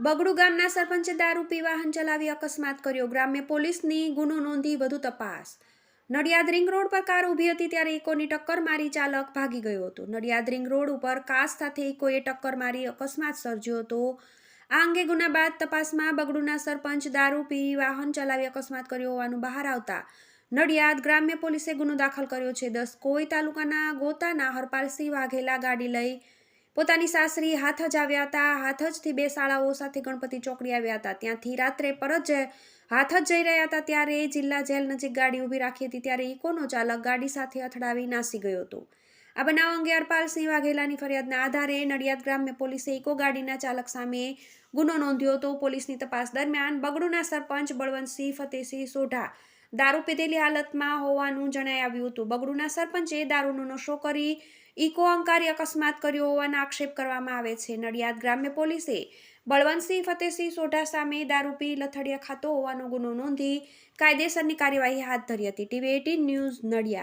બગડુ ગામના સરપંચે દારૂ પી વાહન ચલાવી અકસ્માત કર્યો. ગ્રામ્ય પોલીસની ગુનો નોંધી વધુ તપાસ. નડિયાદ રિંગ રોડ પર કાર ઊભી હતી ત્યારે ઇકોની ટક્કર મારી ચાલક ભાગી ગયો હતો. નડિયાદ રિંગ રોડ ઉપર કાસ સાથે ઇકોએ ટક્કર મારી અકસ્માત સર્જ્યો હતો. આ અંગે ગુના બાદ તપાસમાં બગડુના સરપંચ દારૂ પી વાહન ચલાવી અકસ્માત કર્યો હોવાનું બહાર આવતા નડિયાદ ગ્રામ્ય પોલીસે ગુનો દાખલ કર્યો છે. દસ કોઈ તાલુકાના ગોતાના હરપાલસિંહ વાઘેલા ગાડી લઈ પોતાની સાસરી હાથ જ આવ્યા હતા. હાથ જથી બે શાળાઓ સાથે ગણપતિ ચોકડી આવ્યા હતા. ત્યાંથી રાત્રે પરત જ હાથ જ જઈ રહ્યા હતા. ત્યારે જિલ્લા જેલ નજીક ગાડી ઊભી રાખી હતી. ત્યારે ઇકોનો ચાલક ગાડી સાથે અથડાવી નાસી ગયો હતો. આ બનાવ અંગે હરપાલસિંહ વાઘેલાની ફરિયાદના આધારે નડિયાદ ગ્રામ્ય પોલીસે ઇકો ગાડીના ચાલક સામે ગુનો નોંધ્યો હતો. પોલીસની તપાસ દરમિયાન બગડુના સરપંચ બળવંતસિંહ ફતેહસિંહ સોઢા દારૂ પીધેલી હાલતમાં હોવાનું જણાઈ આવ્યું હતું. બગડુના સરપંચે દારૂનો નશો કરી ઇકો અંકારી અકસ્માત કર્યો હોવાના આક્ષેપ કરવામાં આવે છે. નડિયાદ ગ્રામ્ય પોલીસે બળવંતસિંહ ફતેહસિંહ સોઢા સામે દારૂ પી લથડિયા ખાતો હોવાનો ગુનો નોંધી કાયદેસરની કાર્યવાહી હાથ ધરી હતી. TV eighteen news Nadiad.